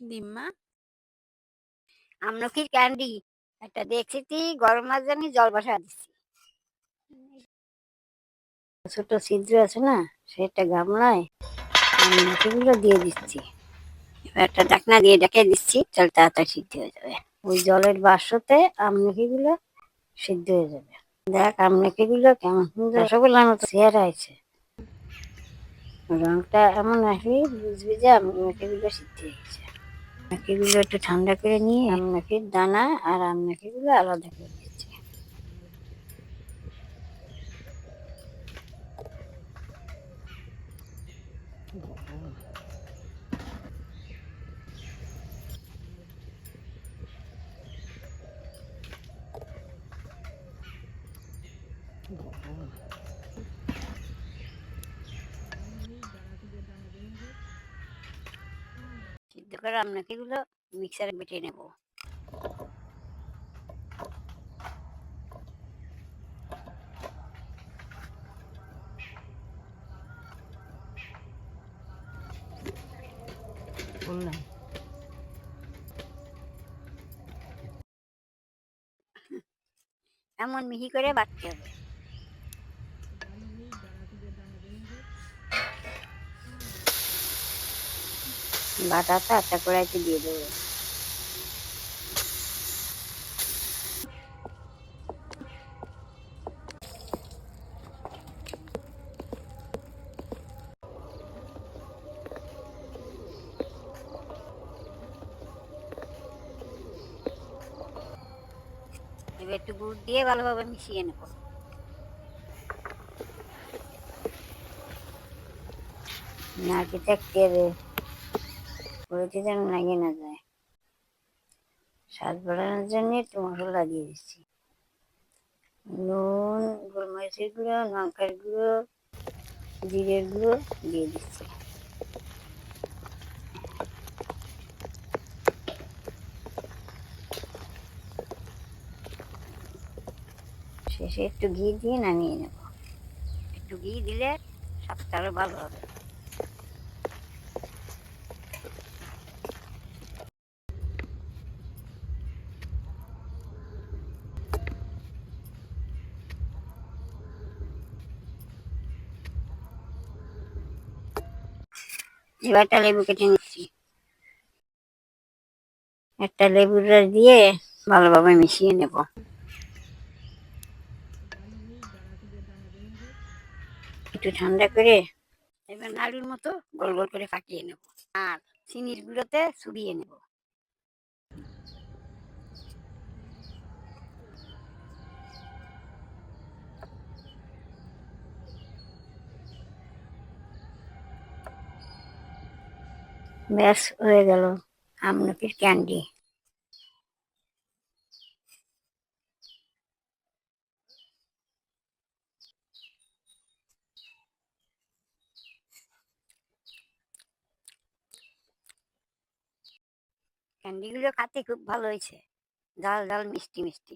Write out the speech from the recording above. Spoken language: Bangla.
ডিম্মা? আমলকির ক্যান্ডি। একটা দেখছি গরম মাছ জানি জল বসা দিচ্ছি। ছোট ছিদ্র আছে না, সেটা গামলায় আমলকিগুলো দিয়ে দিচ্ছি। এবার একটা ঢাকনা দিয়ে ডেকে দিচ্ছি, জল তাড়াতাড়ি সিদ্ধ হয়ে যাবে। ওই জলের বাষ্পতে আমলকিগুলো সিদ্ধ হয়ে যাবে। দেখ আমলকিগুলো কেমন সুন্দর। রসগোল্লার মতো চেহারা আছে রংটা এমন আসবে বুঝবি যে আমলকিগুলো সিদ্ধ হয়ে গেছে আমলকিগুলো একটু ঠান্ডা করে নিয়ে আমলকির দানা আর আমলকিগুলো আলাদা করে দিয়েছি। সিদ্ধ করে এগুলো মিক্সারে বেটে নেব। এমন মিহি করে বাটতে হবে। বাটাটা একটা কড়াইতে দিয়ে দেবো। এবার একটু গুড় দিয়ে ভালোভাবে মিশিয়ে নেব। নাকি থাকতে যেন লাগে না যায়। স্বাদ বাড়ানোর জন্য একটু মশলা দিয়ে দিচ্ছি। নুন, গোলমরিচের গুঁড়ো, লঙ্কার গুঁড়ো, জিরের গুঁড়ো দিয়ে দিচ্ছি। শেষে একটু ঘি দিয়ে নামিয়ে নেব। একটু ঘি দিলে সবটা আরও ভালো হবে। একটা লেবু কেটে নিচ্ছি। একটা লেবুর রস দিয়ে ভালোভাবে মিশিয়ে নেব। একটু ঠান্ডা করে এবার আলুর মতো গোল গোল করে ফাটিয়ে নেব। আর চিনির গুঁড়োতে চুবিয়ে নেব। ব্যাস হয়ে গেল আমলকির ক্যান্ডি। ক্যান্ডিগুলো খেতে খুব ভালো হয়েছে। ডাল ডাল মিষ্টি মিষ্টি।